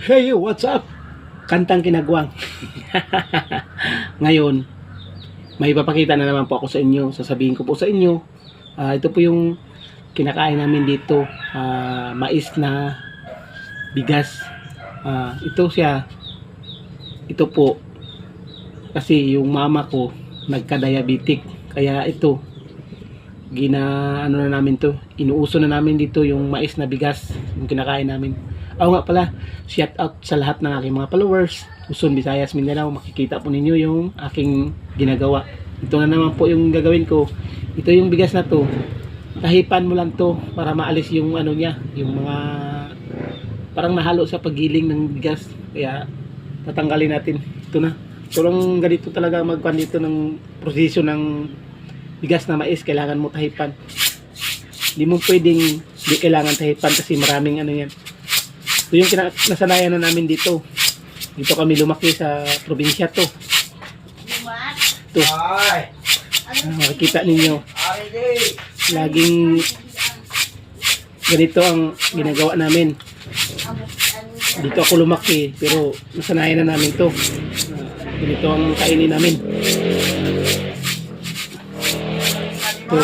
Hey, what's up? Kantang kinagwang. Ngayon, may ipapakita na naman po ako sa inyo. Sasabihin ko po sa inyo, ah, ito po yung kinakain namin dito. ah, mais na bigas. Ah, ito siya. Ito po. Kasi yung mama ko, nagka-diabetic. Kaya ito, gina ano na namin to inuuso na namin dito yung mais na bigas yung kinakain namin ako nga pala. Shout out sa lahat ng aking mga followers. Luzon, Visayas, Mindanao. Makikita po ninyo yung aking ginagawa. Ito na naman po yung gagawin ko. Ito yung bigas na to. Tahipan mo lang to para maalis yung ano niya yung mga parang nahalo sa pagiling ng bigas. Kaya tatanggalin natin. Ito na. Ito lang ganito talaga magpan dito ng proseso ng bigas na mais, kailangan mo tahipan. Hindi mo pwedeng di kailangan tahipan kasi maraming ano yan. Ito yung nasanayan na namin dito. Dito kami lumaki sa probinsya to. Ito, ah, makikita ninyo. Laging ganito ang ginagawa namin. Dito ako lumaki pero nasanayan na namin to. Ganito ang kainin namin. Ito.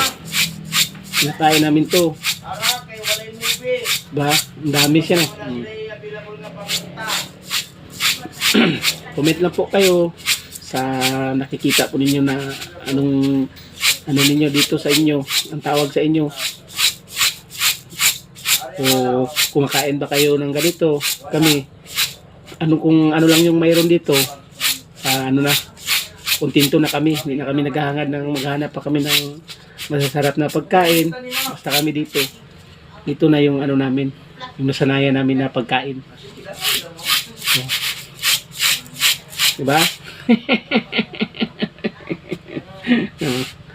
Kinakain namin to. Ba? Ang dami siya. Wala Mm. Available na pamunta. Comment lang po kayo sa nakikita po ninyo na anong ano ninyo dito sa inyo, ang tawag sa inyo. O kumakain ba kayo ng ganito? Kami, ano kung ano lang yung mayroon dito, ah, ano na, kontento na kami. Hindi na kami naghahangad ng maghanap pa kami ng masasarap na pagkain. Basta kami dito. Dito na yung ano namin, yung nasanayan namin na pagkain. Diba? Oo.